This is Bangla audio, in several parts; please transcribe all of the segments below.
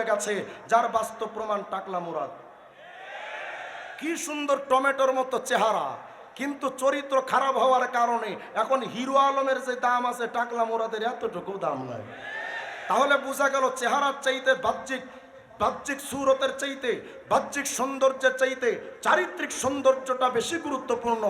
দিয়ে গেছে, যার বাস্তব প্রমাণ টাকলা মুরাদ। কি সুন্দর টমেটোর মতো চেহারা, কিন্তু চরিত্র খারাপ হওয়ার কারণে এখন হিরো আলমের যে দাম আছে, টাকলা মোরাদের এতটুকু দাম নাই। তাহলে বোঝা গেল চেহারার চাইতে বাহ্যিক বাহ্যিক সুরতের চাইতে, বাহ্যিক সৌন্দর্যের চাইতে চারিত্রিক সৌন্দর্যটা বেশি গুরুত্বপূর্ণ।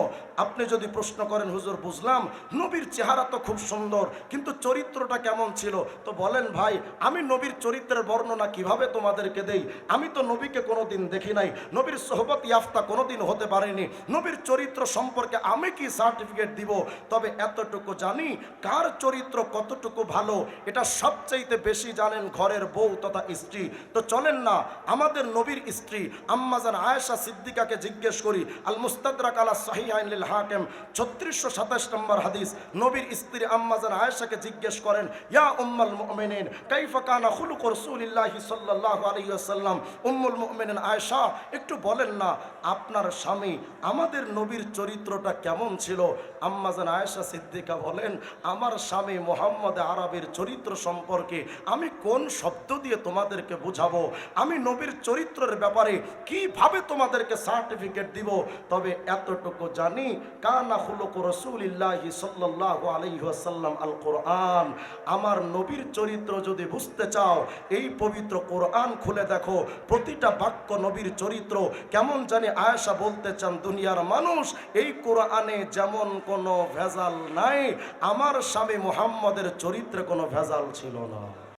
আপনি যদি প্রশ্ন করেন, হুজুর, বুঝলাম, নবীর চেহারা তো খুব সুন্দর, কিন্তু চরিত্রটা কেমন ছিল? তো বলেন, ভাই, আমি নবীর চরিত্রের বর্ণনা কীভাবে তোমাদেরকে দেই? আমি তো নবীকে কোনোদিন দেখি নাই। নবীর সোহবত ইয়াফতা কোনোদিন হতে পারেনি। নবীর চরিত্র সম্পর্কে আমি কি সার্টিফিকেট দিব? তবে এতটুকু জানি, কার চরিত্র কতটুকু ভালো, এটা সবচাইতে বেশি জানেন ঘরের বউ তথা স্ত্রী। তো চলেন না, আমাদের নবীর স্ত্রী আম্মাজান আয়েশা সিদ্দিকাকে জিজ্ঞেস করি, আল মুস্তাদরাক আলা সাহিহাইন হাকেম, ছত্রিশশো সাতাশ নম্বর হাদিস, নবীর স্ত্রী আম্মাজান আয়েশাকে জিজ্ঞেস করেন, ইয়া উম্মাল মুমিনিন, কাইফা কানা খুলুক রাসূলিল্লাহি সাল্লাল্লাহু আলাইহি ওয়াসাল্লাম, উম্মুল মুমিনিন আয়েশা, একটু বলেন না, আপনার স্বামী আমাদের নবীর চরিত্রটা কেমন ছিল? আম্মাজান আয়েশা সিদ্দিকা বলেন, আমার স্বামী মোহাম্মদ আরবের চরিত্র সম্পর্কে আমি কোন শব্দ দিয়ে তোমাদেরকে বুঝাবো? আমি নবীর চরিত্রের ব্যাপারে কীভাবে তোমাদেরকে সার্টিফিকেট দিব? তবে এতটুকু জানি, কানা খুলুক রসুলিল্লাহি সাল্লাল্লাহু আলাইহি ওয়াসাল্লাম আল কোরআন। আমার নবীর চরিত্র যদি বুঝতে চাও, এই পবিত্র কোরআন খুলে দেখো। প্রতিটা বাক্য নবীর চরিত্র। কেমন জানি আয়েশা বলতে চান, দুনিয়ার মানুষ, এই কোরআনে যেমন কোনো ভেজাল নাই, আমার স্বামী মুহাম্মদের চরিত্রে কোনো ভেজাল ছিল না।